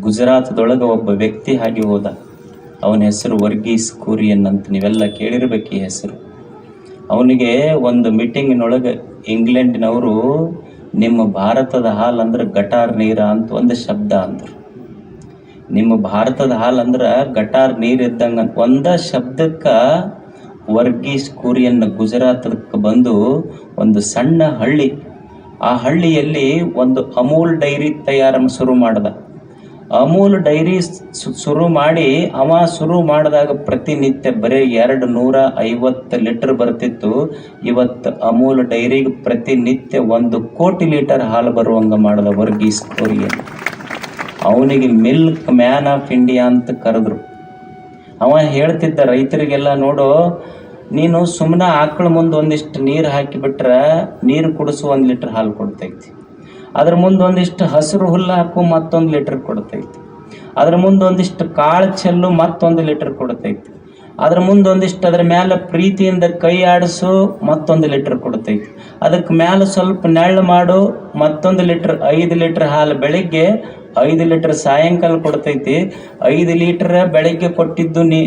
ಗುಜರಾತ್ದೊಳಗೆ ಒಬ್ಬ ವ್ಯಕ್ತಿ ಹಾಗೆ ಹೋದ. ಅವನ ಹೆಸರು ವರ್ಗೀಸ್ ಕುರಿಯನ್ ಅಂತ ನೀವೆಲ್ಲ ಕೇಳಿರ್ಬೇಕು ಈ ಹೆಸರು. ಅವನಿಗೆ ಒಂದು ಮೀಟಿಂಗಿನೊಳಗೆ ಇಂಗ್ಲೆಂಡಿನವರು, ನಿಮ್ಮ ಭಾರತದ ಹಾಲು ಅಂದ್ರೆ ಗಟಾರ್ ನೀರ ಅಂತ ಒಂದು ಶಬ್ದ ಅಂದರು. ನಿಮ್ಮ ಭಾರತದ ಹಾಲು ಅಂದ್ರೆ ಗಟಾರ್ ನೀರು ಇದ್ದಂಗೆ ಅಂತ ಒಂದ ಶಬ್ದಕ್ಕೆ ವರ್ಗೀಸ್ ಕುರಿಯನ್ ಗುಜರಾತಕ್ಕೆ ಬಂದು ಒಂದು ಸಣ್ಣ ಹಳ್ಳಿ. ಆ ಹಳ್ಳಿಯಲ್ಲಿ ಒಂದು ಅಮೂಲ್ ಡೈರಿ ತಯಾರ ಶುರು ಮಾಡ್ದ. ಅಮೂಲ್ ಡೈರಿ ಶುರು ಮಾಡಿ, ಅವ ಶುರು ಮಾಡಿದಾಗ ಪ್ರತಿನಿತ್ಯ ಬರೀ ಎರಡು ನೂರ ಐವತ್ತು ಲೀಟರ್ ಬರ್ತಿತ್ತು. ಇವತ್ತು ಅಮೂಲ್ ಡೈರಿಗೆ ಪ್ರತಿನಿತ್ಯ ಒಂದು ಕೋಟಿ ಲೀಟರ್ ಹಾಲು ಬರುವಂಗ ಮಾಡಿದ ವರ್ಗೀಸ್ ಕೊರಿಯನ್. ಅವನಿಗೆ ಮಿಲ್ಕ್ ಮ್ಯಾನ್ ಆಫ್ ಇಂಡಿಯಾ ಅಂತ ಕರೆದ್ರು. ಅವ ಹೇಳ್ತಿದ್ದ ರೈತರಿಗೆಲ್ಲ ನೋಡು, ನೀನು ಸುಮ್ಮನೆ ಆಕಳ ಮುಂದೆ ಒಂದಿಷ್ಟು ನೀರು ಹಾಕಿಬಿಟ್ರೆ ನೀರು ಕುಡಿಸು ಒಂದು ಲೀಟರ್ ಹಾಲು ಕೊಡ್ತೈತಿ. ಅದ್ರ ಮುಂದೆ ಒಂದಿಷ್ಟು ಹಸಿರು ಹುಲ್ಲು ಹಾಕು, ಮತ್ತೊಂದು ಲೀಟರ್ ಕೊಡ್ತೈತಿ. ಅದ್ರ ಮುಂದೆ ಒಂದಿಷ್ಟು ಕಾಳು ಚೆಲ್ಲು, ಮತ್ತೊಂದು ಲೀಟರ್ ಕೊಡ್ತೈತಿ. ಅದ್ರ ಮುಂದೆ ಒಂದಿಷ್ಟು ಅದ್ರ ಮೇಲೆ ಪ್ರೀತಿಯಿಂದ ಕೈ ಆಡಿಸು, ಮತ್ತೊಂದು ಲೀಟರ್ ಕೊಡ್ತೈತಿ. ಅದಕ್ಕೆ ಮೇಲೆ ಸ್ವಲ್ಪ ನೆಳ್ಳು ಮಾಡು, ಮತ್ತೊಂದು ಲೀಟರ್ ಐದು ಲೀಟರ್ ಹಾಲು ಬೆಳಿಗ್ಗೆ ಐದು ಲೀಟರ್ ಸಾಯಂಕಾಲ ಕೊಡ್ತೈತಿ. ಐದು ಲೀಟರ್ ಬೆಳಗ್ಗೆ ಕೊಟ್ಟಿದ್ದು ನೀ,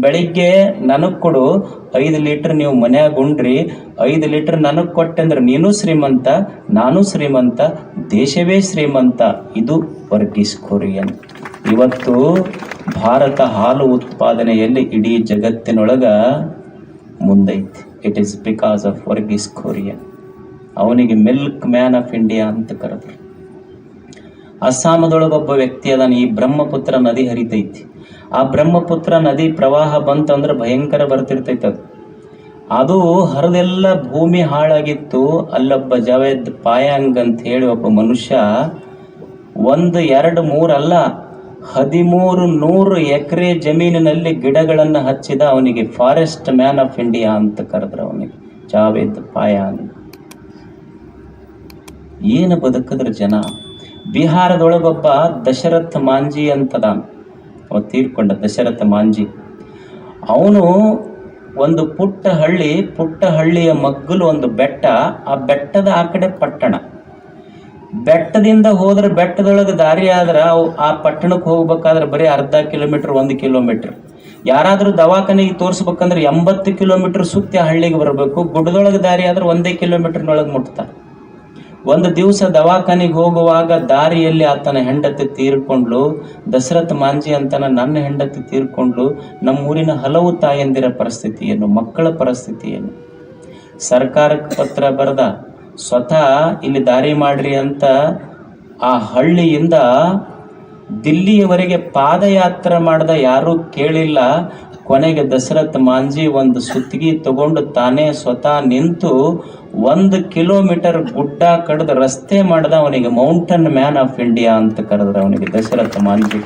ಬೆಳಿಗ್ಗೆ ನನಗೆ ಕೊಡು. ಐದು ಲೀಟರ್ ನೀವು ಮನ್ಯಾಗ ಉಂಡ್ರಿ. ಐದು ಲೀಟರ್ ನನಗೆ ಕೊಟ್ಟೆ ನೀನು ಶ್ರೀಮಂತ, ನಾನು ಶ್ರೀಮಂತ, ದೇಶವೇ ಶ್ರೀಮಂತ. ಇದು ವರ್ಗೀಸ್ ಕೊರಿಯನ್. ಇವತ್ತು ಭಾರತ ಹಾಲು ಉತ್ಪಾದನೆಯಲ್ಲಿ ಇಡೀ ಜಗತ್ತಿನೊಳಗ ಮುಂದೈತಿ. It is because of Verghese Kurien ಅವನಿಗೆ ಮಿಲ್ಕ್ ಮ್ಯಾನ್ ಆಫ್ ಇಂಡಿಯಾ ಅಂತ ಕರೆದ್ರು. ಅಸ್ಸಾಮದೊಳಗೊಬ್ಬ ವ್ಯಕ್ತಿ ಅದಾನ, ಈ ಬ್ರಹ್ಮಪುತ್ರ ನದಿ ಹರಿತೈತಿ. ಆ ಬ್ರಹ್ಮಪುತ್ರ ನದಿ ಪ್ರವಾಹ ಬಂತಂದ್ರೆ ಭಯಂಕರ ಬರ್ತಿರ್ತೈತೆ ಅದು. ಅದು ಹರಿದೆಲ್ಲ ಭೂಮಿ ಹಾಳಾಗಿತ್ತು, ಅಲ್ಲೊಬ್ಬ ಜಾವೇದ್ ಪಾಯಾಂಗ್ ಅಂತ ಹೇಳಿ ಒಬ್ಬ ಮನುಷ್ಯ ಒಂದು, ಎರಡು ಮೂರಲ್ಲ ಹದಿಮೂರು, ನೂರು ಎಕರೆ ಜಮೀನಿನಲ್ಲಿ ಗಿಡಗಳನ್ನು ಹಚ್ಚಿದ ಅವನಿಗೆ ಫಾರೆಸ್ಟ್ ಮ್ಯಾನ್ ಆಫ್ ಇಂಡಿಯಾ ಅಂತ ಕರೆದ್ರು ಅವನಿಗೆ, ಜಾವೇದ್ ಪಾಯಾಂಗ್. ಏನು ಬದುಕಿದ್ರ ಜನ? ಬಿಹಾರದೊಳಗೊಬ್ಬ ದಶರಥ ಮಾಂಜಿ ಅಂತದ. ಅವ ತೀರ್ಕೊಂಡ ದಶರಥ ಮಾಂಜಿ. ಅವನು ಒಂದು ಪುಟ್ಟ ಹಳ್ಳಿ ಪುಟ್ಟ ಹಳ್ಳಿಯ ಮಗ್ಗಲು ಒಂದು ಬೆಟ್ಟ, ಆ ಬೆಟ್ಟದ ಆ ಕಡೆ ಪಟ್ಟಣ. ಬೆಟ್ಟದಿಂದ ಹೋದ್ರೆ ಬೆಟ್ಟದೊಳಗೆ ದಾರಿ ಆದ್ರೆ ಅವು ಆ ಪಟ್ಟಣಕ್ಕೆ ಹೋಗ್ಬೇಕಾದ್ರೆ ಬರೀ ಅರ್ಧ ಕಿಲೋಮೀಟರ್, ಒಂದು ಕಿಲೋಮೀಟರ್. ಯಾರಾದರೂ ದವಾಖಾನೆಗೆ ತೋರಿಸ್ಬೇಕಂದ್ರೆ ಎಂಬತ್ತು ಕಿಲೋಮೀಟರ್ ಸುತ್ತಿ ಹಳ್ಳಿಗೆ ಬರಬೇಕು. ಗುಡ್ಡದೊಳಗೆ ದಾರಿ ಆದ್ರೆ ಒಂದೇ ಕಿಲೋಮೀಟರ್ನೊಳಗೆ ಮುಟ್ತಾರೆ. ಒಂದು ದಿವಸ ದವಾಖಾನಿಗೆ ಹೋಗುವಾಗ ದಾರಿಯಲ್ಲಿ ಆತನ ಹೆಂಡತಿ ತೀರ್ಕೊಂಡ್ಲು, ದಶರಥ ಮಾಂಜಿ ಅಂತನ ನನ್ನ ಹೆಂಡತಿ ತೀರ್ಕೊಂಡ್ಲು, ನಮ್ಮೂರಿನ ಹಲವು ತಾಯಂದಿರ ಪರಿಸ್ಥಿತಿ ಏನು ಮಕ್ಕಳ ಪರಿಸ್ಥಿತಿ ಸರ್ಕಾರಕ್ಕೆ ಪತ್ರ ಬರೆದ, ಸ್ವತಃ ಇಲ್ಲಿ ದಾರಿ ಮಾಡ್ರಿ ಅಂತ ಆ ಹಳ್ಳಿಯಿಂದ ದಿಲ್ಲಿಯವರೆಗೆ ಪಾದಯಾತ್ರೆ ಮಾಡಿದ ಯಾರೂ ಕೇಳಿಲ್ಲ. ಕೊನೆಗೆ ದಶರಥ್ ಮಾಂಜಿ ಒಂದು ಸುತ್ತಿಗೆ ತಗೊಂಡು ತಾನೇ ಸ್ವತಃ ನಿಂತು ಒಂದು ಕಿಲೋಮೀಟರ್ ಗುಡ್ಡ ಕಡ್ದು ರಸ್ತೆ ಮಾಡ್ದ ಅವನಿಗೆ ಮೌಂಟನ್ ಮ್ಯಾನ್ ಆಫ್ ಇಂಡಿಯಾ ಅಂತ ಕರೆದ್ರ ಅವನಿಗೆ ದಶರಥ ಮಾಂಜಿ.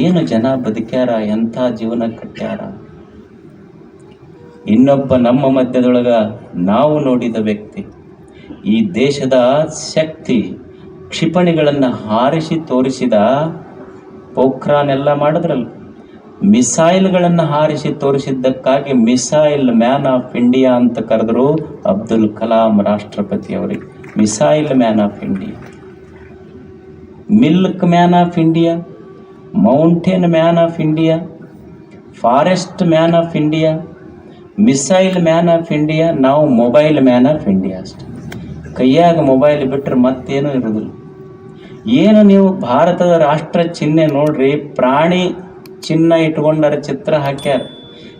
ಏನು ಜನ ಬದುಕ್ಯಾರ, ಎಂಥ ಜೀವನ ಕಟ್ಟ್ಯಾರ? ಇನ್ನೊಬ್ಬ ನಮ್ಮ ಮಧ್ಯದೊಳಗ ನಾವು ನೋಡಿದ ವ್ಯಕ್ತಿ. ಈ ದೇಶದ ಶಕ್ತಿ ಕ್ಷಿಪಣಿಗಳನ್ನು ಹಾರಿಸಿ ತೋರಿಸಿದ ಪೋಖ್ರಾನ್ ಎಲ್ಲ ಮಾಡಿದ್ರಲ್ಲ. ಮಿಸೈಲ್ಗಳನ್ನು ಹಾರಿಸಿ ತೋರಿಸಿದ್ದಕ್ಕಾಗಿ ಮಿಸೈಲ್ ಮ್ಯಾನ್ ಆಫ್ ಇಂಡಿಯಾ ಅಂತ ಕರೆದ್ರು ಅಬ್ದುಲ್ ಕಲಾಂ ರಾಷ್ಟ್ರಪತಿ ಅವರಿಗೆ missile man of India. Milk man of India, mountain man of India, forest man of India, missile man of India, ನಾವು ಮೊಬೈಲ್ ಮ್ಯಾನ್ ಆಫ್ ಇಂಡಿಯಾ ಅಷ್ಟೆ. ಕೈಯಾಗ ಮೊಬೈಲ್ ಬಿಟ್ಟರೆ ಮತ್ತೇನೂ ಇರೋದಿಲ್ಲ. ಏನು ನೀವು ಭಾರತದ ರಾಷ್ಟ್ರ ಚಿಹ್ನೆ ನೋಡ್ರಿ, ಪ್ರಾಣಿ ಚಿಹ್ನ ಇಟ್ಕೊಂಡಾರ ಚಿತ್ರ ಹಾಕ್ಯಾರ.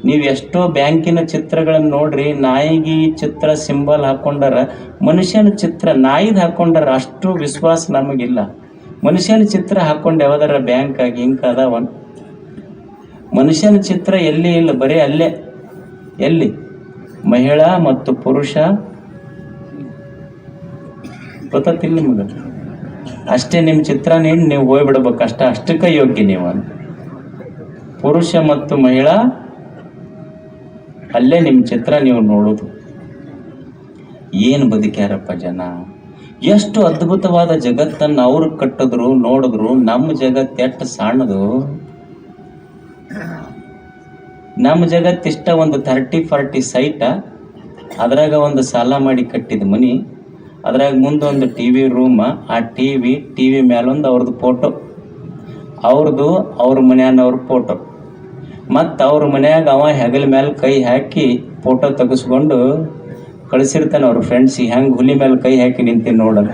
ನೀವು ಎಷ್ಟೋ ಬ್ಯಾಂಕಿನ ಚಿತ್ರಗಳನ್ನು ನೋಡ್ರಿ, ನಾಯಿಗೆ ಚಿತ್ರ ಸಿಂಬಲ್ ಹಾಕೊಂಡಾರ ಮನುಷ್ಯನ ಚಿತ್ರ ನಾಯಿದ್ ಹಾಕೊಂಡಾರ ಅಷ್ಟು ವಿಶ್ವಾಸ ನಮಗಿಲ್ಲ. ಮನುಷ್ಯನ ಚಿತ್ರ ಹಾಕೊಂಡು ಯಾವ್ದಾರ ಬ್ಯಾಂಕ್ ಆಗಿ ಹಿಂಗೆ ಅದಾವ ಮನುಷ್ಯನ ಚಿತ್ರ ಎಲ್ಲಿ ಇಲ್ಲ, ಬರೀ ಅಲ್ಲೇ. ಎಲ್ಲಿ? ಮಹಿಳಾ ಮತ್ತು ಪುರುಷ. ಗೊತ್ತಿಲ್ಲ ನಿಮ್ಗೆ? ಅಷ್ಟೇ ನಿಮ್ಮ ಚಿತ್ರ ನೀಡಿ ನೀವು ಹೋಗ್ಬಿಡ್ಬೇಕು ಅಷ್ಟ ಅಷ್ಟಕ್ಕೆ ಯೋಗ್ಯ ನೀವು ಪುರುಷ ಮತ್ತು ಮಹಿಳಾ, ಅಲ್ಲೇ ನಿಮ್ಮ ಚಿತ್ರ ನೀವು ನೋಡೋದು. ಏನು ಬದುಕ್ಯಾರಪ್ಪ ಜನ? ಎಷ್ಟು ಅದ್ಭುತವಾದ ಜಗತ್ತನ್ನು ಅವ್ರು ಕಟ್ಟಿದ್ರು, ನೋಡಿದ್ರು ನಮ್ಮ ಜಗತ್ತು ಎಷ್ಟು ಸಣ್ಣದು? ನಮ್ಮ ಜಗತ್ತಿಷ್ಟ ಒಂದು ಥರ್ಟಿ ಫಾರ್ಟಿ ಸೈಟ ಅದ್ರಾಗ ಒಂದು ಸಾಲ ಮಾಡಿ ಕಟ್ಟಿದ ಮನಿ, ಅದ್ರಾಗ ಮುಂದೊಂದು ಟಿ ವಿ ರೂಮ ಆ ಟಿ ವಿ ಟಿ ವಿ ಮೇಲೊಂದು ಅವ್ರದ್ದು ಫೋಟೋ ಅವ್ರದ್ದು ಅವ್ರ ಮನೆಯವ್ರ ಫೋಟೋ ಮತ್ತು ಅವ್ರ ಮನ್ಯಾಗ ಅವ ಹೆಗಲ ಮೇಲೆ ಕೈ ಹಾಕಿ ಫೋಟೋ ತೆಗೆಸ್ಕೊಂಡು ಕಳಿಸಿರ್ತಾನೆ ಅವ್ರ ಫ್ರೆಂಡ್ಸಿಗೆ ಹೆಂಗೆ ಹುಲಿ ಮೇಲೆ ಕೈ ಹಾಕಿ ನಿಂತೀನಿ ನೋಡೋಣ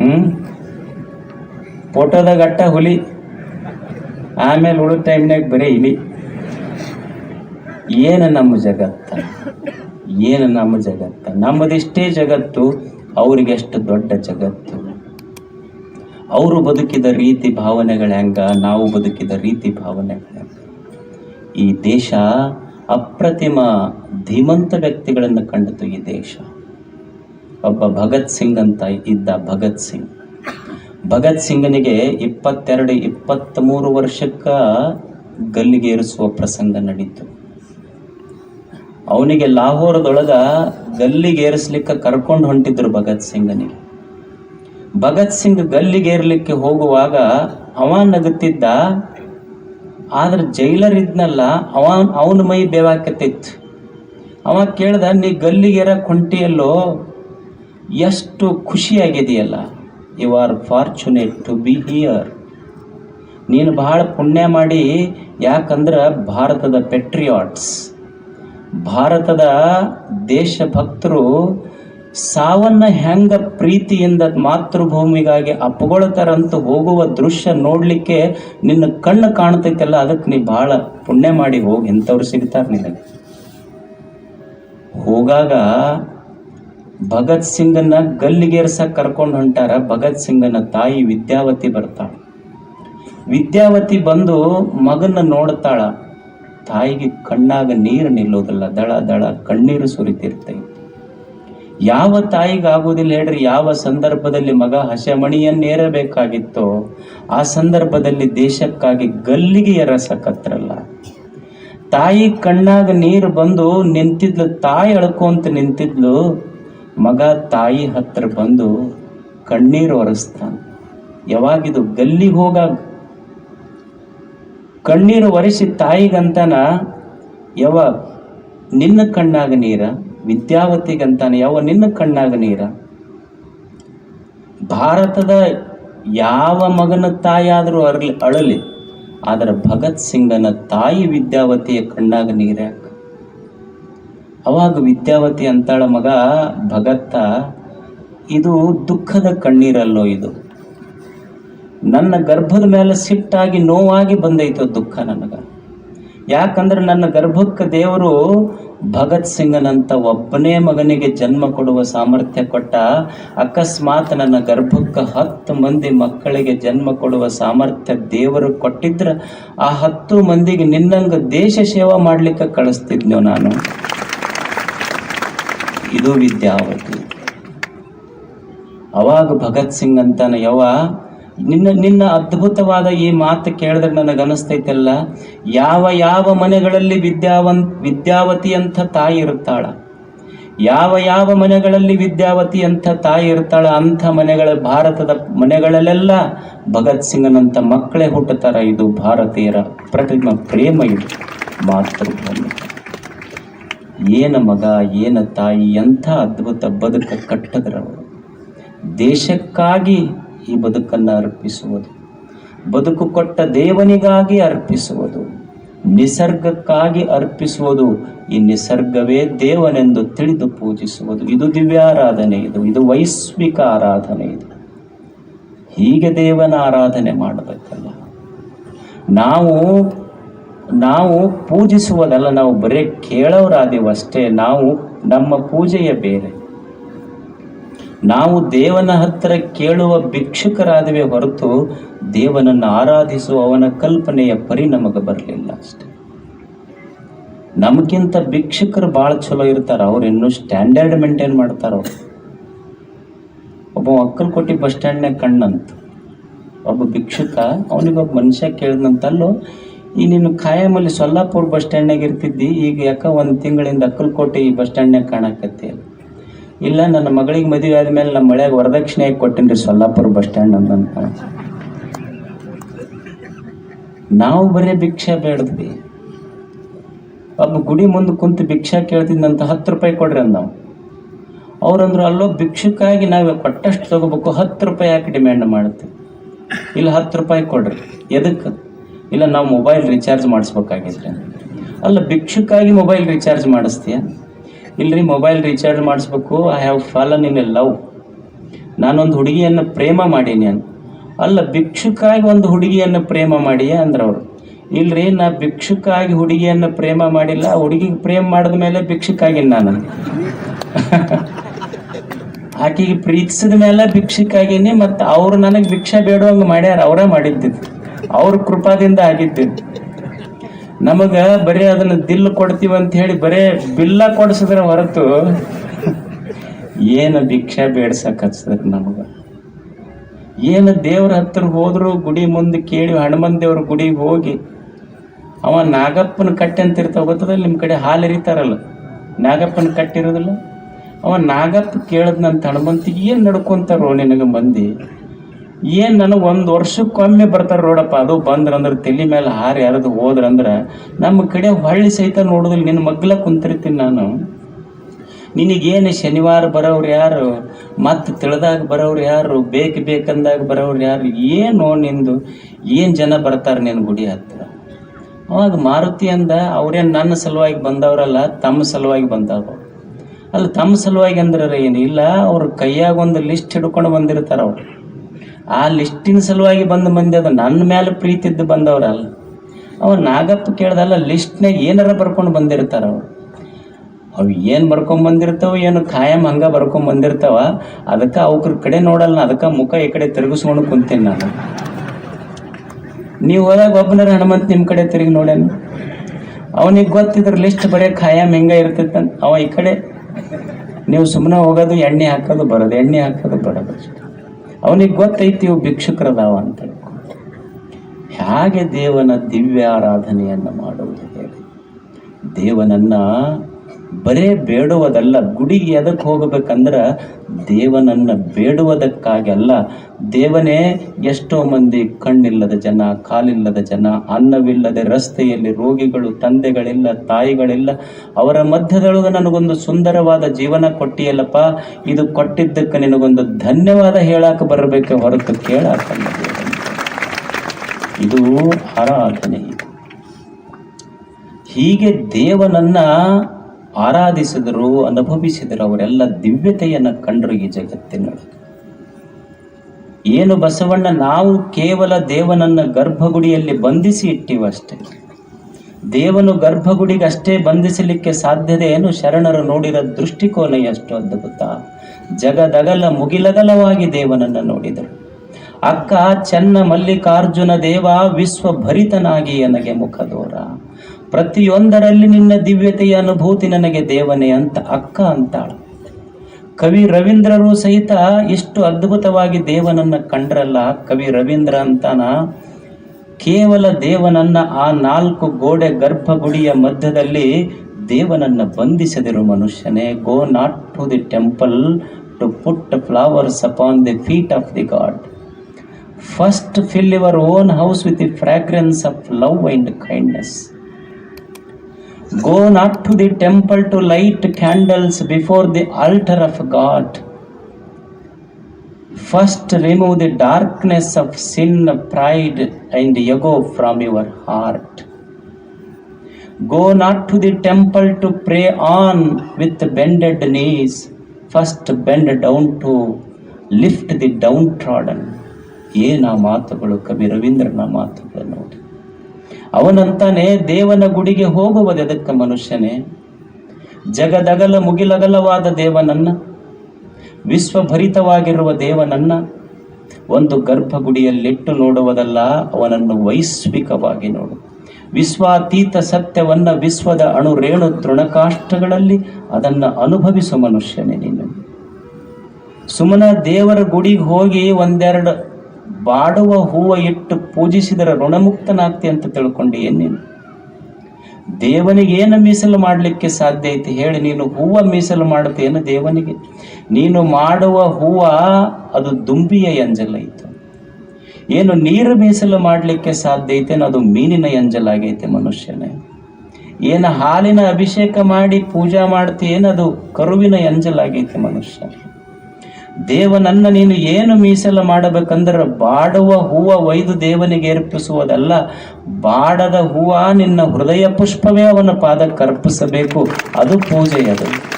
ಹ್ಞೂ ಫೋಟೋದಾಗ ಅಟ್ಟ ಹುಲಿ. ಆಮೇಲೆ ಉಳಿದ ಟೈಮ್ನಾಗ ಬರೀ ಇಲಿ. ಏನು ನಮ್ಮ ಜಗತ್ತ? ಏನು ನಮ್ಮ ಜಗತ್ತ? ನಮ್ಮದಿಷ್ಟೇ ಜಗತ್ತು ಅವ್ರಿಗೆ ಎಷ್ಟು ದೊಡ್ಡ ಜಗತ್ತು? ಅವರು ಬದುಕಿದ ರೀತಿ ಭಾವನೆಗಳು ಹೆಂಗ, ನಾವು ಬದುಕಿದ ರೀತಿ ಭಾವನೆಗಳು ಈ ದೇಶ ಅಪ್ರತಿಮ ಧೀಮಂತ ವ್ಯಕ್ತಿಗಳನ್ನು ಕಂಡಿತು ಈ ದೇಶ. ಒಬ್ಬ ಭಗತ್ ಸಿಂಗ್ ಅಂತ ಇದ್ದ ಭಗತ್ ಸಿಂಗ್. ಭಗತ್ ಸಿಂಗನಿಗೆ ಇಪ್ಪತ್ತೆರಡು, ಇಪ್ಪತ್ತ್ಮೂರು ವರ್ಷಕ್ಕ ಗಲ್ಲಿಗೇರಿಸುವ ಪ್ರಸಂಗ ನಡೀತು. ಅವನಿಗೆ ಲಾಹೋರದೊಳಗ ಗಲ್ಲಿಗೇರಿಸ್ಲಿಕ್ಕೆ ಕರ್ಕೊಂಡು ಹೊಂಟಿದ್ರು ಭಗತ್ ಸಿಂಗನಿಗೆ. ಭಗತ್ ಸಿಂಗ್ ಗಲ್ಲಿಗೇರ್ಲಿಕ್ಕೆ ಹೋಗುವಾಗ ಅವ ನಗುತ್ತಿದ್ದ. ಆದ್ರೆ ಜೈಲರ್ ಇದ್ನಲ್ಲ ಅವ ಅವನ ಮೈ ಬೇವಾಕತ್ತಿತ್ತು. ಅವ ಕೇಳ್ದ, ನೀ ಗಲ್ಲಿಗೇರ ಕುಂಟಿಯಲ್ಲೋ, ಎಷ್ಟು ಖುಷಿಯಾಗಿದೆಯಲ್ಲ you are fortunate to be here ನೀನು ಬಹಳ ಪುಣ್ಯ ಮಾಡಿ, ಯಾಕಂದ್ರೆ ಭಾರತದ ಪೆಟ್ರಿಯಾಟ್ಸ್ ಭಾರತದ ದೇಶಭಕ್ತರು ಸಾವನ್ನ ಹೆಂಗ ಪ್ರೀತಿಯಿಂದ ಮಾತೃಭೂಮಿಗಾಗಿ ಅಪ್ಪಗೊಳ್ತಾರಂತ ಹೋಗುವ ದೃಶ್ಯ ನೋಡ್ಲಿಕ್ಕೆ ನಿನ್ನ ಕಣ್ಣು ಕಾಣ್ತೈತಲ್ಲ, ಅದಕ್ಕೆ ನೀ ಬಹಳ ಪುಣ್ಯ ಮಾಡಿ ಹೋಗಿ, ಇಂಥವ್ರು ಸಿಗ್ತಾರೆ ನಿನಗೆ. ಹೋಗಾಗ ಭಗತ್ ಸಿಂಗನ್ನ ಗಲ್ಲಿಗೇರ್ಸಕ್ ಕರ್ಕೊಂಡು ಹೊಂಟಾರ, ಭಗತ್ ಸಿಂಗನ ತಾಯಿ ವಿದ್ಯಾವತಿ ಬರ್ತಾಳ. ವಿದ್ಯಾವತಿ ಬಂದು ಮಗನ ನೋಡ್ತಾಳ. ತಾಯಿಗೆ ಕಣ್ಣಾಗ ನೀರು ನಿಲ್ಲೋದಿಲ್ಲ, ದಳ ದಳ ಕಣ್ಣೀರು ಸುರಿತಿರ್ತೈತಿ. ಯಾವ ತಾಯಿಗಾಗುವುದಿಲ್ಲ ಹೇಳ್ರಿ, ಯಾವ ಸಂದರ್ಭದಲ್ಲಿ ಮಗ ಹಸೆಮಣಿಯನ್ನೇರಬೇಕಾಗಿತ್ತೋ, ಆ ಸಂದರ್ಭದಲ್ಲಿ ದೇಶಕ್ಕಾಗಿ ಗಲ್ಲಿಗೆ ಎರಸಕತ್ರಲ್ಲ ತಾಯಿ ಕಣ್ಣಾಗ ನೀರು ಬಂದು ನಿಂತಿದ್ಲು, ತಾಯಿ ಅಳ್ಕೊಂತ ನಿಂತಿದ್ಲು, ಮಗ ತಾಯಿ ಹತ್ರ ಬಂದು ಕಣ್ಣೀರು ಒರೆಸ್ತಾನ. ಯಾವಾಗಿದು ಗಲ್ಲಿಗೆ ಹೋಗಾಗ ಕಣ್ಣೀರು ಒರೆಸಿ ತಾಯಿಗಂತನ ಯಾವಾಗ ನಿನ್ನ ಕಣ್ಣಾಗ ನೀರ? ವಿದ್ಯಾವತಿಗಂತಾನ, ಯಾವ ನಿನ್ನ ಕಣ್ಣಾಗ ನೀರ? ಭಾರತದ ಯಾವ ಮಗನ ತಾಯಾದರೂ ಅರಲಿ, ಅಳಲಿ, ಆದರೆ ಭಗತ್ ಸಿಂಗನ ತಾಯಿ ವಿದ್ಯಾವತಿಯ ಕಣ್ಣಾಗ ನೀರ್ಯಾಕ ಅವಾಗ ವಿದ್ಯಾವತಿ ಅಂತಾಳ ಮಗ, ಭಗತ್ತ, ಇದು ದುಃಖದ ಕಣ್ಣೀರಲ್ಲೋ ಇದು? ನನ್ನ ಗರ್ಭದ ಮೇಲೆ ಸಿಟ್ಟಾಗಿ ನೋವಾಗಿ ಬಂದೈತೋ ದುಃಖ ನನಗೆ? ಯಾಕಂದ್ರೆ ನನ್ನ ಗರ್ಭಕ್ಕೆ ದೇವರು ಭಗತ್ ಸಿಂಗನಂತ ಒಬ್ಬನೇ ಮಗನಿಗೆ ಜನ್ಮ ಕೊಡುವ ಸಾಮರ್ಥ್ಯ ಕೊಟ್ಟ ಅಕಸ್ಮಾತ್ ನನ್ನ ಗರ್ಭಕ್ಕೆ ಹತ್ತು ಮಂದಿ ಮಕ್ಕಳಿಗೆ ಜನ್ಮ ಕೊಡುವ ಸಾಮರ್ಥ್ಯ ದೇವರು ಕೊಟ್ಟಿದ್ರ ಆ ಹತ್ತು ಮಂದಿಗೆ ನಿನ್ನಂಗೆ ದೇಶ ಸೇವಾ ಮಾಡ್ಲಿಕ್ಕೆ ಕಳಿಸ್ತಿದ್ನೋ ನಾನು. ಇದು ವಿದ್ಯಾವತಿ. ಅವಾಗ ಭಗತ್ ಸಿಂಗ್ ಅಂತಾನ ಯವ ನಿನ್ನ ನಿನ್ನ ಅದ್ಭುತವಾದ ಈ ಮಾತು ಕೇಳಿದ್ರೆ ನನಗೆ ಅನಿಸ್ತೈತಲ್ಲ ಯಾವ ಯಾವ ಮನೆಗಳಲ್ಲಿ ವಿದ್ಯಾವಂತ ವಿದ್ಯಾವತಿ ಅಂತ ತಾಯಿ ಇರ್ತಾಳ ಯಾವ ಯಾವ ಮನೆಗಳಲ್ಲಿ ವಿದ್ಯಾವತಿ ಅಂತ ತಾಯಿ ಇರ್ತಾಳ ಅಂಥ ಮನೆಗಳ, ಭಾರತದ ಮನೆಗಳಲ್ಲೆಲ್ಲ ಭಗತ್ ಸಿಂಗನಂಥ ಮಕ್ಕಳೇ ಹುಟ್ಟುತ್ತಾರ. ಇದು ಭಾರತೀಯರ ಪ್ರತಿಮ ಪ್ರೇಮ ಇದು. ಮಾತೃಭೂಮಿ ಏನ ಮಗ, ಏನ ತಾಯಿ, ಎಂಥ ಅದ್ಭುತ ಬದುಕ ಕಟ್ಟದ್ರವರು. ದೇಶಕ್ಕಾಗಿ ಈ ಬದುಕನ್ನು ಅರ್ಪಿಸುವುದು. ಬದುಕು ಕೊಟ್ಟ ದೇವನಿಗಾಗಿ ಅರ್ಪಿಸುವುದು. ನಿಸರ್ಗಕ್ಕಾಗಿ ಅರ್ಪಿಸುವುದು. ಈ ನಿಸರ್ಗವೇ ದೇವನೆಂದು ತಿಳಿದು ಪೂಜಿಸುವುದು. ಇದು ದಿವ್ಯಾರಾಧನೆ ಇದು. ಇದು ವೈಶ್ವಿಕ ಆರಾಧನೆ ಇದು. ಹೀಗೆ ದೇವನ ಆರಾಧನೆ ಮಾಡಬೇಕಲ್ಲ. ನಾವು ನಾವು ಪೂಜಿಸುವುದಲ್ಲ. ನಾವು ಬರೀ ಕೇಳೋರಾದೇವಷ್ಟೇ. ನಾವು ನಮ್ಮ ಪೂಜೆಯ ಬೇರೆ. ನಾವು ದೇವನ ಹತ್ತಿರ ಕೇಳುವ ಭಿಕ್ಷುಕರಾದವೇ ಹೊರತು ದೇವನನ್ನು ಆರಾಧಿಸುವ ಅವನ ಕಲ್ಪನೆಯ ಪರಿ ನಮಗೆ ಬರಲಿಲ್ಲ ಅಷ್ಟೆ. ನಮಗಿಂತ ಭಿಕ್ಷುಕರು ಭಾಳ ಚಲೋ ಇರ್ತಾರೆ, ಅವ್ರು ಇನ್ನೂ ಸ್ಟ್ಯಾಂಡರ್ಡ್ ಮೇಂಟೈನ್ ಮಾಡ್ತಾರ ಅವ್ರು. ಒಬ್ಬ ಕೊಟ್ಟಿ ಬಸ್ ಸ್ಟ್ಯಾಂಡ್ನಾಗ ಕಣ್ಣಂತ. ಒಬ್ಬ ಭಿಕ್ಷುಕ ಅವನಿಗೊಬ್ಬ ಮನುಷ್ಯ ಕೇಳಿದಂತಲ್ಲೋ, ಈ ನೀನು ಖಾಯಮಲ್ಲಿ ಸೊಲ್ಲಾಪುರ ಬಸ್ ಸ್ಟ್ಯಾಂಡ್ನಾಗ ಇರ್ತಿದ್ದಿ, ಈಗ ಯಾಕ ಒಂದು ತಿಂಗಳಿಂದ ಅಕ್ಕಲ್ಕೋಟೆ ಈ ಬಸ್ ಸ್ಟ್ಯಾಂಡ್ನಾಗ ಕಾಣಕತ್ತಿ? ಇಲ್ಲ, ನನ್ನ ಮಗಳಿಗೆ ಮದುವೆ ಆದಮೇಲೆ ನಮ್ಮ ಮಳೆಯಾಗ ವರದಕ್ಷಿಣೆಯಾಗಿ ರೀ ಸೊಲ್ಲಾಪುರ ಬಸ್ ಸ್ಟ್ಯಾಂಡ್ ಅಂತ ನಾವು ಬರೀ ಭಿಕ್ಷೆ ಬೇಡದ್ವಿ. ಒಬ್ಬ ಗುಡಿ ಮುಂದೆ ಕುಂತು ಭಿಕ್ಷಾ ಕೇಳ್ತಿದ್ದಂತ ಹತ್ತು ರೂಪಾಯಿ ಕೊಡ್ರಿ ಅಂದ ನಾವು ಅವ್ರಂದ್ರು ಅಲ್ಲೋ ಭಿಕ್ಷುಕಾಗಿ ನಾವು ಕೊಟ್ಟಷ್ಟು ತಗೋಬೇಕು, ಹತ್ತು ರೂಪಾಯಿ ಯಾಕೆ ಡಿಮ್ಯಾಂಡ್ ಮಾಡುತ್ತೆ ಇಲ್ಲ, ಹತ್ತು ರೂಪಾಯಿ ಕೊಡ್ರಿ. ಎದಕ್ಕೆ ಇಲ್ಲ, ನಾವು ಮೊಬೈಲ್ ರೀಚಾರ್ಜ್ ಮಾಡಿಸ್ಬೇಕಾಗಿದ್ರೆ ಅಲ್ಲ ಭಿಕ್ಷುಕಾಗಿ ಮೊಬೈಲ್ ರೀಚಾರ್ಜ್ ಮಾಡಿಸ್ತೀಯ? ಇಲ್ರಿ ಮೊಬೈಲ್ ರೀಚಾರ್ಜ್ ಮಾಡಿಸ್ಬೇಕು. I have fallen in a love ನಾನೊಂದು ಹುಡುಗಿಯನ್ನು ಪ್ರೇಮ ಮಾಡೀನಿ ಅಂತ. ಅಲ್ಲ, ಭಿಕ್ಷುಕಾಗಿ ಒಂದು ಹುಡುಗಿಯನ್ನು ಪ್ರೇಮ ಮಾಡಿ ಅಂದ್ರೆ ಅವರು. ಇಲ್ರಿ, ನಾ ಭಿಕ್ಷುಕಾಗಿ ಹುಡುಗಿಯನ್ನು ಪ್ರೇಮ ಮಾಡಿಲ್ಲ ಹುಡುಗಿಗೆ ಪ್ರೇಮ ಮಾಡಿದ ಮೇಲೆ ಭಿಕ್ಷುಕಾಗಿನ ನಾನು. ಆಕೆಗೆ ಪ್ರೀತಿಸಿದ ಮೇಲೆ ಭಿಕ್ಷುಕಾಗಿನಿ, ಮತ್ತು ಅವ್ರು ನನಗೆ ಭಿಕ್ಷೆ ಬೇಡುವಂಗೆ ಮಾಡ್ಯಾರ, ಅವರೇ ಮಾಡಿದ್ದಿದ್ದು. ಅವ್ರ ಕೃಪಾದಿಂದ ಆಗಿದ್ದಿದ್ದು. ನಮಗ ಬರೀ ಅದನ್ನ ದಿಲ್ ಕೊಡ್ತೀವಿ ಅಂತ ಹೇಳಿ ಬರೇ ಬಿಲ್ಲ ಕೊಡಿಸಿದ್ರೆ ಹೊರತು ಏನು ಭಿಕ್ಷೆ ಬೇಡ್ಸಕ್ ಹಚ್ಚಿದ್ರೆ ನಮಗ? ಏನು ದೇವ್ರ ಹತ್ರ ಹೋದ್ರು ಗುಡಿ ಮುಂದೆ ಕೇಳಿ ಹನುಮನ್ ದೇವ್ರ ಗುಡಿಗೆ ಹೋಗಿ ಅವ ನಾಗಪ್ಪನ ಕಟ್ಟೆ ಅಂತ ಇರ್ತಾವ ಗೊತ್ತದಲ್ಲ ನಿಮ್ಮ ಕಡೆ ಹಾಲು ಎರಿತಾರಲ್ಲ? ನಾಗಪ್ಪನ ಕಟ್ಟಿರೋದಿಲ್ಲ? ಅವ ನಾಗಪ್ಪ ಕೇಳದ್ನಂತ ಹನುಮಂತಿಗೆ ಏನು ನಡ್ಕೊಂತಾರೋ ನಿನಗೆ ಮಂದಿ? ಏನ್ ನನಗೆ ಒಂದು ವರ್ಷಕ್ಕೊಮ್ಮೆ ಬರ್ತಾರೆ ನೋಡಪ್ಪ, ಅದು ಬಂದ್ರಂದ್ರೆ ತಲೆ ಮೇಲೆ ಹಾರಿ ಯಾರದು ಹೋದ್ರಂದ್ರೆ ನಮ್ಮ ಕಡೆ ಹೊಳ್ಳಿ ಸಹಿತ ನೋಡುದಿಲ್ಲ, ನಿನ್ನ ಮಗ್ಲ ಕುಂತಿರ್ತೀನಿ ನಾನು. ನಿನಗೇನು ಶನಿವಾರ ಬರೋರು ಯಾರು, ಮತ್ತೆ ತಿಳಿದಾಗ ಬರೋರು ಯಾರು, ಬೇಕು ಬೇಕಂದಾಗ ಬರೋರು ಯಾರು, ಏನು ನಿಂದು, ಏನು ಜನ ಬರ್ತಾರೆ ನಿನ್ನ ಗುಡಿ ಹತ್ತಿರ ಅವಾಗ ಮಾರುತಿ ಅಂದ ಅವ್ರೇನು ನನ್ನ ಸಲುವಾಗಿ ಬಂದವರಲ್ಲ, ತಮ್ಮ ಸಲುವಾಗಿ ಬಂದವರು. ಅಲ್ಲಿ, ತಮ್ಮ ಸಲುವಾಗಿ ಅಂದ್ರೆ ಏನು, ಇಲ್ಲ, ಅವ್ರ ಕೈಯಾಗ ಒಂದು ಲಿಸ್ಟ್ ಹಿಡ್ಕೊಂಡು ಬಂದಿರ್ತಾರೆ ಅವ್ರು. ಆ ಲಿಸ್ಟಿನ ಸಲುವಾಗಿ ಬಂದ ಮಂದಿ ಅದು. ನನ್ನ ಮೇಲೆ ಪ್ರೀತಿದ್ದು ಬಂದವರಲ್ಲ ಅವ ನಾಗಪ್ಪ ಕೇಳ್ದಲ್ಲ ಲಿಸ್ಟ್ನಾಗ ಏನಾರ ಬರ್ಕೊಂಡು ಬಂದಿರ್ತಾರ ಅವ್ರು. ಅವು ಏನು ಬರ್ಕೊಂಡ್ ಬಂದಿರ್ತಾವ, ಏನು ಖಾಯಂ ಹಂಗೆ ಬರ್ಕೊಂಡ್ ಬಂದಿರ್ತಾವ, ಅದಕ್ಕೆ ಅವ್ರ ಕಡೆ ನೋಡಲ್ಲ, ಅದಕ್ಕೆ ಮುಖ ಈ ಕಡೆ ತಿರುಗಿಸ್ಕೊಂಡು ಕುಂತೀನಿ ನಾನು. ನೀವು ಹೋದಾಗ ಒಬ್ಬನರ ಹನುಮಂತ ನಿಮ್ಮ ಕಡೆ ತಿರುಗಿ ನೋಡೇನು? ಅವನಿಗೆ ಗೊತ್ತಿದ್ರ ಲಿಸ್ಟ್ ಬರೀ ಖಾಯಂ ಹೆಂಗ ಇರ್ತಿತ್ತಂತ ಅವ ಈ ಕಡೆ, ನೀವು ಸುಮ್ಮನೆ ಹೋಗೋದು, ಎಣ್ಣೆ ಹಾಕೋದು ಬರೋದು, ಎಣ್ಣೆ ಹಾಕೋದು ಬರೋದು ಅಷ್ಟೇ. ಅವನಿಗೆ ಗೊತ್ತೈತಿ ಇವು ಭಿಕ್ಷುಕರದಾವ ಅಂತ ಹೇಗೆ ದೇವನ ದಿವ್ಯ ಆರಾಧನೆಯನ್ನು ಮಾಡುವುದು ಹೇಳಿ. ದೇವನನ್ನ ಬರೇ ಬೇಡುವುದಲ್ಲ, ಗುಡಿಗೆ ಎದಕ್ಕೆ ಹೋಗಬೇಕಂದ್ರ ದೇವನನ್ನ ಬೇಡುವುದಕ್ಕಾಗಿ ಅಲ್ಲ ದೇವನೇ ಎಷ್ಟೋ ಮಂದಿ ಕಣ್ಣಿಲ್ಲದ ಜನ, ಕಾಲಿಲ್ಲದ ಜನ, ಅನ್ನವಿಲ್ಲದೆ ರಸ್ತೆಯಲ್ಲಿ ರೋಗಿಗಳು, ತಂದೆಗಳಿಲ್ಲ, ತಾಯಿಗಳಿಲ್ಲ, ಅವರ ಮಧ್ಯದೊಳಗೆ ನನಗೊಂದು ಸುಂದರವಾದ ಜೀವನ ಕೊಟ್ಟಿಯಲ್ಲಪ್ಪ, ಇದು ಕೊಟ್ಟಿದ್ದಕ್ಕೆ ನಿನಗೊಂದು ಧನ್ಯವಾದ ಹೇಳಕ್ಕೆ ಬರಬೇಕೆ ಹೊರತು ಕೇಳಕ್ಕಲ್ಲ. ಇದು ಆರಾಧನೆ ಹೀಗೆ ದೇವನನ್ನ ಆರಾಧಿಸಿದರು, ಅನುಭವಿಸಿದರು ಅವರೆಲ್ಲ ದಿವ್ಯತೆಯನ್ನು ಕಂಡರು ಈ ಜಗತ್ತಿನೊಳಗೆ ಏನು ಬಸವಣ್ಣ, ನಾವು ಕೇವಲ ದೇವನನ್ನ ಗರ್ಭಗುಡಿಯಲ್ಲಿ ಬಂಧಿಸಿ ಇಟ್ಟಿವಷ್ಟೇ ದೇವನು ಗರ್ಭಗುಡಿಗೆ ಅಷ್ಟೇ ಬಂಧಿಸಲಿಕ್ಕೆ ಸಾಧ್ಯತೆ ಏನು? ಶರಣರು ನೋಡಿದ ದೃಷ್ಟಿಕೋನ ಎಷ್ಟು ಅದ್ಭುತ. ಜಗದಗಲ ಮುಗಿಲಗಲವಾಗಿ ದೇವನನ್ನ ನೋಡಿದರು. ಅಕ್ಕ, ಚೆನ್ನ ಮಲ್ಲಿಕಾರ್ಜುನ ದೇವ, ವಿಶ್ವಭರಿತನಾಗಿ ನನಗೆ ಮುಖದೋರ. ಪ್ರತಿಯೊಂದರಲ್ಲಿ ನಿನ್ನ ದಿವ್ಯತೆಯ ಅನುಭೂತಿ ನನಗೆ ದೇವನೇ ಅಂತ ಅಕ್ಕ ಅಂತಾಳು. ಕವಿ ರವೀಂದ್ರರು ಸಹಿತ ಇಷ್ಟು ಅದ್ಭುತವಾಗಿ ದೇವನನ್ನ ಕಂಡ್ರಲ್ಲ ಕವಿ ರವೀಂದ್ರ ಅಂತಾನ. ಕೇವಲ ದೇವನನ್ನ ಆ ನಾಲ್ಕು ಗೋಡೆ ಗರ್ಭಗುಡಿಯ ಮಧ್ಯದಲ್ಲಿ ದೇವನನ್ನ ಬಂಧಿಸದಿರು ಮನುಷ್ಯನೇ. Go not to the temple to put flowers upon the feet of the god first fill your own house with the fragrance of love and kindness Go not to the temple to light candles before the altar of God. First, remove the darkness of sin, pride, and ego from your heart. Go not to the temple to pray on with bended knees. First, bend down to lift the downtrodden. ಏನ ಮಾತುಗಳು ಕವಿ ರವೀಂದ್ರನ ಮಾತುಗಳು ನೋಡಿ ಅವನಂತಾನೆ ದೇವನ ಗುಡಿಗೆ ಹೋಗುವುದೆದಕ್ಕ ಮನುಷ್ಯನೇ. ಜಗದಗಲ ಮುಗಿಲಗಲವಾದ ದೇವನನ್ನ, ವಿಶ್ವಭರಿತವಾಗಿರುವ ದೇವನನ್ನ ಒಂದು ಗರ್ಭಗುಡಿಯಲ್ಲಿಟ್ಟು ನೋಡುವುದಲ್ಲ, ಅವನನ್ನು ವೈಶ್ವಿಕವಾಗಿ ನೋಡು. ವಿಶ್ವಾತೀತ ಸತ್ಯವನ್ನ ವಿಶ್ವದ ಅಣು ರೇಣು ತೃಣಕಾಷ್ಟಗಳಲ್ಲಿ ಅದನ್ನು ಅನುಭವಿಸುವ ಮನುಷ್ಯನೇ ನೀನು. ಸುಮ್ಮನ ದೇವರ ಗುಡಿಗೆ ಹೋಗಿ ಒಂದೆರಡು ಬಾಡುವ ಹೂವ ಇಟ್ಟು ಪೂಜಿಸಿದರೆ ಋಣಮುಕ್ತನಾಗ್ತಿ ಅಂತ ತಿಳ್ಕೊಂಡು ಏನೇನು ದೇವನಿಗೆ ಏನು ಮೀಸಲು ಮಾಡಲಿಕ್ಕೆ ಸಾಧ್ಯ ಐತಿ ಹೇಳಿ ನೀನು ಹೂವ ಮೀಸಲು ಮಾಡುತ್ತೇನು ದೇವನಿಗೆ? ನೀನು ಮಾಡುವ ಹೂವ ಅದು ದುಂಬಿಯ ಎಂಜಲೈತು ಏನು ನೀರು ಮೀಸಲು ಮಾಡಲಿಕ್ಕೆ ಸಾಧ್ಯ ಐತೇನು ಅದು ಮೀನಿನ ಎಂಜಲಾಗೈತೆ ಮನುಷ್ಯನೇ. ಏನು ಹಾಲಿನ ಅಭಿಷೇಕ ಮಾಡಿ ಪೂಜಾ ಮಾಡ್ತೀಯೇನು ಅದು ಕರುವಿನ ಎಂಜಲಾಗೈತೆ ಮನುಷ್ಯ. ದೇವನನ್ನ ನೀನು ಏನು ಮೀಸಲು ಮಾಡಬೇಕಂದ್ರೆ ಬಾಡುವ ಹೂವ ಒಯ್ದು ದೇವನಿಗೆ ಅರ್ಪಿಸುವುದಲ್ಲ, ಬಾಡದ ಹೂವ ನಿನ್ನ ಹೃದಯ ಪುಷ್ಪವೇ ಅವನ ಪಾದಕ್ಕೆ ಅರ್ಪಿಸಬೇಕು. ಅದು ಪೂಜೆ ಅದು.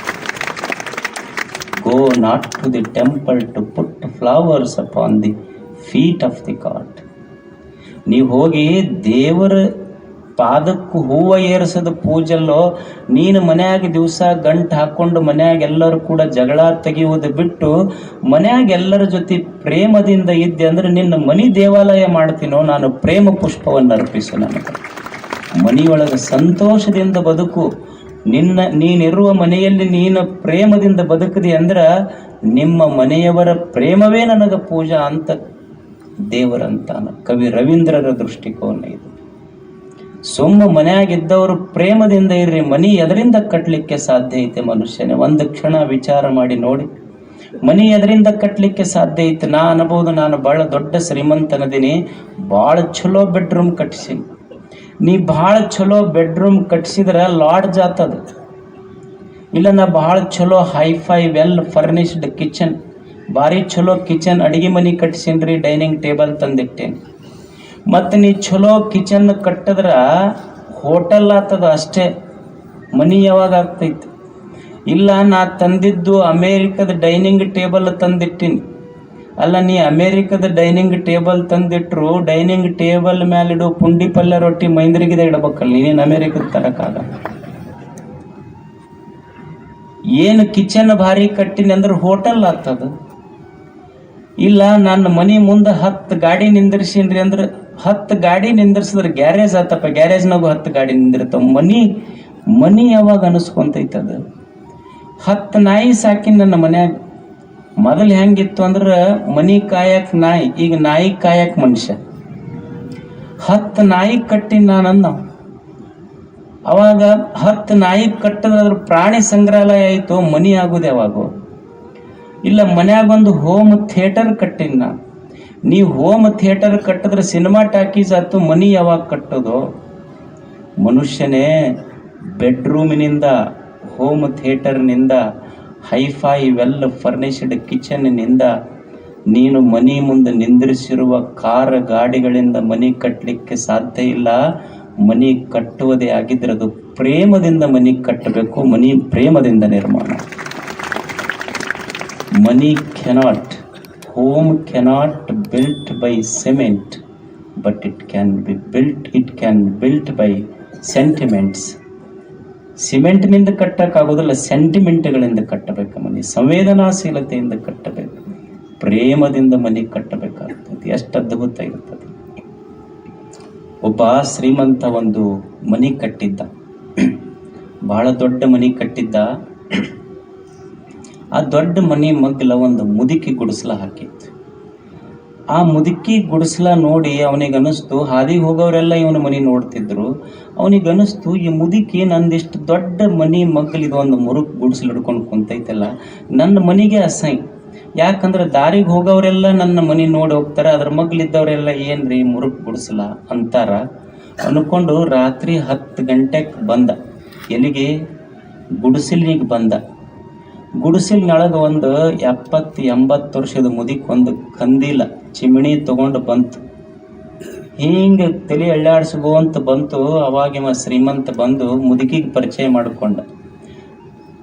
Go not to the temple to put flowers upon the feet of the god ನೀವು ಹೋಗಿ ದೇವರ ಪಾದಕ್ಕೂ ಹೂವು ಏರಿಸದ ಪೂಜಲ್ಲೋ, ನೀನು ಮನೆಯಾಗ ದಿವಸ ಗಂಟು ಹಾಕೊಂಡು ಮನೆಯಾಗ ಎಲ್ಲರೂ ಕೂಡ ಜಗಳ ತೆಗೆಯುವುದು ಬಿಟ್ಟು ಮನೆಯಾಗ ಎಲ್ಲರ ಜೊತೆ ಪ್ರೇಮದಿಂದ ಇದ್ದೆ ಅಂದ್ರೆ ನಿನ್ನ ಮನಿ ದೇವಾಲಯ ಮಾಡ್ತೀನೋ, ನಾನು ಪ್ರೇಮ ಪುಷ್ಪವನ್ನು ಅರ್ಪಿಸು ನನಗೆ. ಮನೆಯೊಳಗೆ ಸಂತೋಷದಿಂದ ಬದುಕು. ನಿನ್ನ, ನೀನಿರುವ ಮನೆಯಲ್ಲಿ ನೀನು ಪ್ರೇಮದಿಂದ ಬದುಕದಿ ಅಂದ್ರೆ ನಿಮ್ಮ ಮನೆಯವರ ಪ್ರೇಮವೇ ನನಗೆ ಪೂಜಾ ಅಂತ ದೇವರಂತಾನ. ಕವಿ ರವೀಂದ್ರರ ದೃಷ್ಟಿಕೋನ ಇದು. ಸೊಮ್ಮ ಮನೆಯಾಗಿದ್ದವರು ಪ್ರೇಮದಿಂದ ಇರ್ರಿ, ಮನಿ ಎದರಿಂದ ಕಟ್ಟಲಿಕ್ಕೆ ಸಾಧ್ಯ ಐತೆ ಮನುಷ್ಯನೇ? ಒಂದು ಕ್ಷಣ ವಿಚಾರ ಮಾಡಿ ನೋಡಿ. ಮನಿ ಎದರಿಂದ ಕಟ್ಟಲಿಕ್ಕೆ ಸಾಧ್ಯ ಐತೆ? ನಾ ಅನ್ಬೋದು ನಾನು ಭಾಳ ದೊಡ್ಡ ಶ್ರೀಮಂತನದೀನಿ ಭಾಳ ಚಲೋ ಬೆಡ್ರೂಮ್ ಕಟ್ಟಿಸೀನಿ ನೀ ಭಾಳ ಚಲೋ ಬೆಡ್ರೂಮ್ ಕಟ್ಟಿಸಿದ್ರೆ ಲಾಡ್ಜ್ ಆತದ. ಇಲ್ಲ, ನಾ ಭಾಳ ಚಲೋ ಹೈಫೈ ವೆಲ್ ಫರ್ನಿಶ್ಡ್ ಕಿಚನ್, ಭಾರಿ ಚಲೋ ಕಿಚನ್ ಅಡಿಗೆ ಮನೆ ಕಟ್ಸೀನ್ರಿ, ಡೈನಿಂಗ್ ಟೇಬಲ್ ತಂದಿಟ್ಟೇನಿ. ಮತ್ತು ನೀ ಚಲೋ ಕಿಚನ್ ಕಟ್ಟಿದ್ರೆ ಹೋಟೆಲ್ ಆತದ ಅಷ್ಟೇ, ಮನಿ ಯಾವಾಗ ಆಗ್ತೈತಿ? ಇಲ್ಲ, ನಾ ತಂದಿದ್ದು ಅಮೇರಿಕದ ಡೈನಿಂಗ್ ಟೇಬಲ್ ತಂದಿಟ್ಟಿನಿ. ಅಲ್ಲ, ನೀ ಅಮೇರಿಕದ ಡೈನಿಂಗ್ ಟೇಬಲ್ ತಂದಿಟ್ರು, ಡೈನಿಂಗ್ ಟೇಬಲ್ ಮೇಲಿಡು ಪುಂಡಿ ಪಲ್ಯ ರೊಟ್ಟಿ ಮೈಂದ್ರಿಗಿದೆ ಇಡಬೇಕಲ್ಲ, ನೀನೇನು ಅಮೇರಿಕದ ತರಕಾಗ ಏನು ಕಿಚನ್ ಭಾರಿ ಕಟ್ಟಿನಿ ಅಂದ್ರೆ ಹೋಟೆಲ್ ಆಗ್ತದ ಇಲ್ಲ, ನನ್ನ ಮನೆ ಮುಂದೆ ಹತ್ತು ಗಾಡಿ ನಿಂದಿರ್ಸೀನ್ರಿ ಅಂದ್ರೆ ಹತ್ತು ಗಾಡಿ ನಿಂದಿರ್ಸಿದ್ರೆ ಗ್ಯಾರೇಜ್ ಆತಪ್ಪ. ಗ್ಯಾರೇಜ್ನಾಗು ಹತ್ತು ಗಾಡಿ ನಿಂದಿರ್ತಾವ. ಮನಿ ಮನಿ ಯಾವಾಗ ಅನಿಸ್ಕೊಂತೈತದ ಹತ್ತು ನಾಯಿ ಸಾಕಿ ನನ್ನ ಮನ್ಯಾಗ. ಮೊದಲು ಹೆಂಗಿತ್ತು ಅಂದ್ರೆ ಮನಿ ಕಾಯಕ್ ನಾಯಿ, ಈಗ ನಾಯಿ ಕಾಯಕ್ ಮನುಷ್ಯ. ಹತ್ತು ನಾಯಿ ಕಟ್ಟಿ ನಾನಂದ ಅವಾಗ ಹತ್ತು ನಾಯಿ ಕಟ್ಟದ್ರ ಪ್ರಾಣಿ ಸಂಗ್ರಹಾಲಯ ಆಯಿತು, ಮನಿ ಆಗುದು ಯಾವಾಗ. ಇಲ್ಲ ಮನ್ಯಾಗ ಒಂದು ಹೋಮ್ ಥಿಯೇಟರ್ ಕಟ್ಟಿನ ನಾ ಹೋಮ್ ಥಿಯೇಟರ್ ಕಟ್ಟಿದ್ರೆ ಸಿನಿಮಾ ಟಾಕೀಸ್ ಆಯ್ತು, ಮನಿ ಯಾವಾಗ ಕಟ್ಟೋದು? ಮನುಷ್ಯನೇ ಬೆಡ್ರೂಮಿನಿಂದ ಹೋಮ್ ಥಿಯೇಟರ್ನಿಂದ ಹೈಫೈ ವೆಲ್ ಫರ್ನಿಶ್ಡ್ ಕಿಚನ್ನಿಂದ ನೀನು ಮನಿ ಮುಂದೆ ನಿಂದಿರಿಸಿರುವ ಕಾರ್ ಗಾಡಿಗಳಿಂದ ಮನಿ ಕಟ್ಟಲಿಕ್ಕೆ ಸಾಧ್ಯ ಇಲ್ಲ. ಮನಿ ಕಟ್ಟುವುದೇ ಆಗಿದ್ರೆ ಅದು ಪ್ರೇಮದಿಂದ ಮನಿ ಕಟ್ಟಬೇಕು, ಮನಿ ಪ್ರೇಮದಿಂದ ನಿರ್ಮಾಣ. ಮನಿ cannot home cannot built by cement but it can be built it can built by sentiments ಸಿಮೆಂಟ್ನಿಂದ ಕಟ್ಟಕ್ಕಾಗೋದಿಲ್ಲ ಸೆಂಟಿಮೆಂಟ್ಗಳಿಂದ ಕಟ್ಟಬೇಕು ಮನೆ. ಸಂವೇದನಾಶೀಲತೆಯಿಂದ ಕಟ್ಟಬೇಕು. ಪ್ರೇಮದಿಂದ ಮನೆ ಕಟ್ಟಬೇಕಾಗ್ತದೆ. ಎಷ್ಟು ಅದ್ಭುತ ಇರ್ತದೆ. ಒಬ್ಬ ಶ್ರೀಮಂತ ಒಂದು ಮನೆ ಕಟ್ಟಿದ್ದ. ಬಹಳ ದೊಡ್ಡ ಮನೆ ಕಟ್ಟಿದ್ದ. ಆ ದೊಡ್ಡ ಮನೆ ಮಗ್ಗಲ ಒಂದು ಮುದುಕಿ ಗುಡಿಸಲ ಹಾಕಿತ್ತು. ಆ ಮುದುಕಿ ಗುಡಿಸಲ ನೋಡಿ ಅವನಿಗೆ ಅನಿಸ್ತು ಹಾದಿಗೆ ಹೋಗೋರೆಲ್ಲ ಇವನ ಮನೆ ನೋಡ್ತಿದ್ರು. ಅವನಿಗೆ ಅನಿಸ್ತು ಈ ಮುದುಕಿ ನಂದಿಷ್ಟು ದೊಡ್ಡ ಮನೆ ಮಗ್ಗಲ್ ಇದು ಒಂದು ಮುರುಕ್ ಗುಡಿಸಲು ಹಿಡ್ಕೊಂಡು ಕುಂತೈತಲ್ಲ, ನನ್ನ ಮನೆಗೆ ಅಸಹ್ಯ. ಯಾಕಂದ್ರೆ ದಾರಿಗೆ ಹೋಗೋರೆಲ್ಲ ನನ್ನ ಮನೆ ನೋಡಿ ಹೋಗ್ತಾರೆ, ಅದ್ರ ಮಗ್ಲಿದ್ದವರೆಲ್ಲ ಏನ್ರಿ ಮುರುಕ್ ಗುಡಿಸಲ ಅಂತಾರ? ಅನ್ಕೊಂಡು ರಾತ್ರಿ ಹತ್ತು ಗಂಟೆಗೆ ಬಂದ. ಎಲ್ಲಿಗೆ? ಗುಡಿಸಲಿಗೆ ಬಂದ. ಗುಡಿಸಲಿನೊಳಗ ಒಂದು ಎಪ್ಪತ್ತು ಎಂಬತ್ತು ವರ್ಷದ ಮುದಿಕ್ ಒಂದು ಕಂದೀಲ ಚಿಮಣಿ ತಗೊಂಡು ಬಂತು. ಹಿಂಗೆ ತಲೆ ಎಳ್ಳಾಡ್ಸ್ಗೋ ಅಂತ ಬಂತು ಅವಾಗ ಇವ ಶ್ರೀಮಂತ ಬಂದು ಮುದುಕಿಗೆ ಪರಿಚಯ ಮಾಡಿಕೊಂಡ.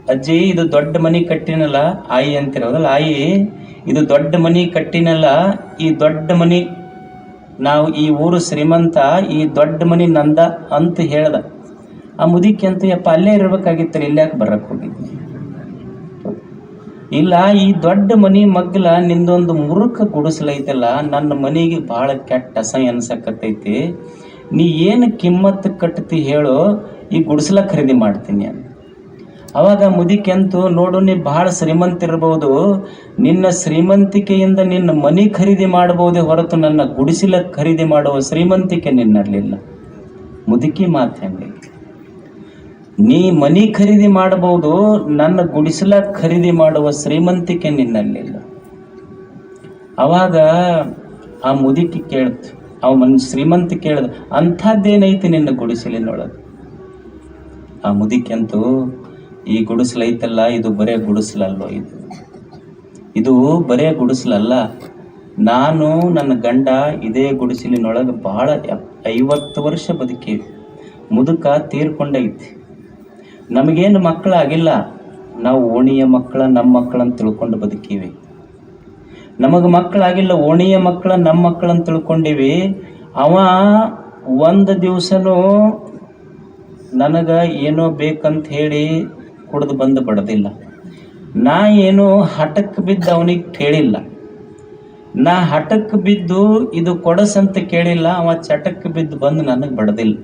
ಅಜ್ಜಿ, ಇದು ದೊಡ್ಡ ಮನಿ ಕಟ್ಟಿನಲ್ಲ, ಆಯಿ ಅಂತಿರೋದಲ್ಲ ಆಯಿ, ಇದು ದೊಡ್ಡ ಮನಿ ಕಟ್ಟಿನಲ್ಲ, ಈ ದೊಡ್ಡ ಮನಿ, ನಾವು ಈ ಊರು ಶ್ರೀಮಂತ, ಈ ದೊಡ್ಡ ಮನಿ ನಂದ ಅಂತ ಹೇಳ್ದ. ಆ ಮುದುಕಿ ಅಂತ, ಯಪ್ಪ, ಅಲ್ಲೇ ಇರ್ಬೇಕಾಗಿತ್ತಲ್ಲ ಇಲ್ಯಾಕೆ ಬರಕ್ ಹೋಗಿದ್ವಿ ಇಲ್ಲ, ಈ ದೊಡ್ಡ ಮನಿ ಮಗ್ಲ ನಿಂದೊಂದು ಮುರುಕ ಗುಡಿಸಲೈತಲ್ಲ, ನನ್ನ ಮನೆಗೆ ಭಾಳ ಕೆಟ್ಟ ಅಸಹ್ಯ ಅನ್ಸಕತ್ತೈತಿ ನೀ ಏನು ಕಿಮ್ಮತ್ತು ಕಟ್ತಿ ಹೇಳೋ, ಈ ಗುಡಿಸಲ ಖರೀದಿ ಮಾಡ್ತೀನಿ ಅಂತ ಅವಾಗ ಮುದಿಕೆಂತು ನೋಡು, ನೀ ಭಾಳ ಶ್ರೀಮಂತ ಇರ್ಬೋದು. ನಿನ್ನ ಶ್ರೀಮಂತಿಕೆಯಿಂದ ನಿನ್ನ ಮನಿ ಖರೀದಿ ಮಾಡಬಹುದೇ ಹೊರತು ನನ್ನ ಗುಡಿಸಲ ಖರೀದಿ ಮಾಡುವ ಶ್ರೀಮಂತಿಕೆ ನಿನ್ನಲ್ಲಿಲ್ಲ. ಮುದುಕಿ ಮಾತು ಹೆಂಗೈತಿ ನೀ ಮನಿ ಖರೀದಿ ಮಾಡಬಹುದು, ನನ್ನ ಗುಡಿಸಲ ಖರೀದಿ ಮಾಡುವ ಶ್ರೀಮಂತಿಕೆ ನಿನ್ನಲ್ಲಿಲ್ಲ. ಅವಾಗ ಆ ಮುದುಕಿ ಕೇಳ್ತು ಅವ ಮನ್, ಶ್ರೀಮಂತ ಕೇಳ್ದ, ಅಂಥದ್ದೇನೈತಿ ನಿನ್ನ ಗುಡಿಸಲಿನೊಳಗೆ? ಆ ಮುದುಕಿ ಅಂತೂ, ಈ ಗುಡಿಸಲೈತಲ್ಲ ಇದು ಬರೇ ಗುಡಿಸಲಲ್ಲೋ ಇದು. ಇದು ಬರೇ ಗುಡಿಸಲಲ್ಲ, ನಾನು, ನನ್ನ ಗಂಡ ಇದೇ ಗುಡಿಸಲಿನೊಳಗೆ ಬಹಳ ಐವತ್ತು ವರ್ಷ ಬದುಕಿ ಮುದುಕ ತೀರ್ಕೊಂಡೈತಿ. ನಮಗೇನು ಮಕ್ಕಳಾಗಿಲ್ಲ, ನಾವು ಓಣಿಯ ಮಕ್ಕಳ, ನಮ್ಮ ಮಕ್ಕಳನ್ನು ತಿಳ್ಕೊಂಡು ಬದುಕೀವಿ. ನಮಗೆ ಮಕ್ಕಳಾಗಿಲ್ಲ, ಓಣಿಯ ಮಕ್ಕಳ, ನಮ್ಮ ಮಕ್ಕಳನ್ನು ತಿಳ್ಕೊಂಡಿವಿ. ಅವ ಒಂದು ದಿವಸನೂ ನನಗೆ ಏನೋ ಬೇಕಂತ ಹೇಳಿ ಕುಡಿದು ಬಂದು ಬಡದಿಲ್ಲ. ನಾ ಏನೋ ಹಠಕ್ಕೆ ಬಿದ್ದು ಅವನಿಗೆ ಕೇಳಿಲ್ಲ ನಾ ಹಠಕ್ಕೆ ಬಿದ್ದು ಇದು ಕೊಡಸಂತ ಕೇಳಿಲ್ಲ, ಅವ ಚಟಕ್ಕೆ ಬಿದ್ದು ಬಂದು ನನಗೆ ಬಡದಿಲ್ಲ.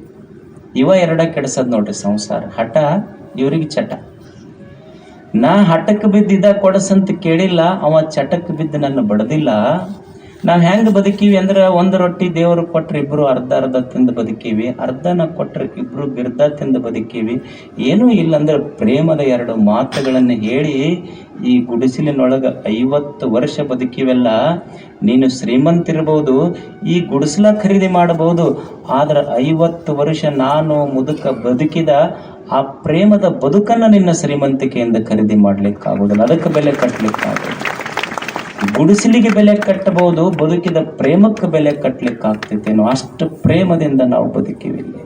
ಇವ ಎರಡ ಕೆಡ್ಸದ್ ನೋಡ್ರಿ ಸಂಸಾರ. ಹಠ, ಇವ್ರಿಗೆ ಚಟ. ನಾ ಹಠಕ್ಕೆ ಬಿದ್ದಿದ್ದ ಕೊಡಸಂತ ಕೇಳಿಲ್ಲ, ಅವ ಚಟಕ್ಕೆ ಬಿದ್ದು ನನ್ನ ಬಡದಿಲ್ಲ. ನಾವು ಹೆಂಗ್ ಬದುಕೀವಿ ಅಂದ್ರೆ ಒಂದು ರೊಟ್ಟಿ ದೇವರು ಕೊಟ್ರೆ ಇಬ್ರು ಅರ್ಧ ಅರ್ಧ ತಿಂದು ಬದುಕೀವಿ, ಅರ್ಧನ ಕೊಟ್ರೆ ಇಬ್ರು ಬಿರ್ಧ ತಿಂದು ಬದುಕೀವಿ. ಏನೂ ಇಲ್ಲ ಅಂದ್ರೆ ಪ್ರೇಮದ ಎರಡು ಮಾತುಗಳನ್ನು ಹೇಳಿ ಈ ಗುಡಿಸಲಿನೊಳಗ ಐವತ್ತು ವರ್ಷ ಬದುಕಿವೆಲ್ಲ, ನೀನು ಶ್ರೀಮಂತಿರ್ಬೋದು, ಈ ಗುಡಿಸಲ ಖರೀದಿ ಮಾಡಬಹುದು. ಆದ್ರೆ ಐವತ್ತು ವರ್ಷ ನಾನು ಮುದುಕ ಬದುಕಿದ ಆ ಪ್ರೇಮದ ಬದುಕನ್ನ ನಿನ್ನ ಶ್ರೀಮಂತಿಕೆಯಿಂದ ಖರೀದಿ ಮಾಡ್ಲಿಕ್ಕಾಗೋದಿಲ್ಲ. ಅದಕ್ಕೆ ಬೆಲೆ ಕಟ್ಟಲಿಕ್ಕಾಗೋದು ಗುಡಿಸಲಿಗೆ ಬೆಲೆ ಕಟ್ಟಬಹುದು, ಬದುಕಿದ ಪ್ರೇಮಕ್ಕೆ ಬೆಲೆ ಕಟ್ಟಲಿಕ್ಕಾಗ್ತೈತೇನೋ ಅಷ್ಟು ಪ್ರೇಮದಿಂದ ನಾವು ಬದುಕಿವಿ ಇಲ್ಲಿ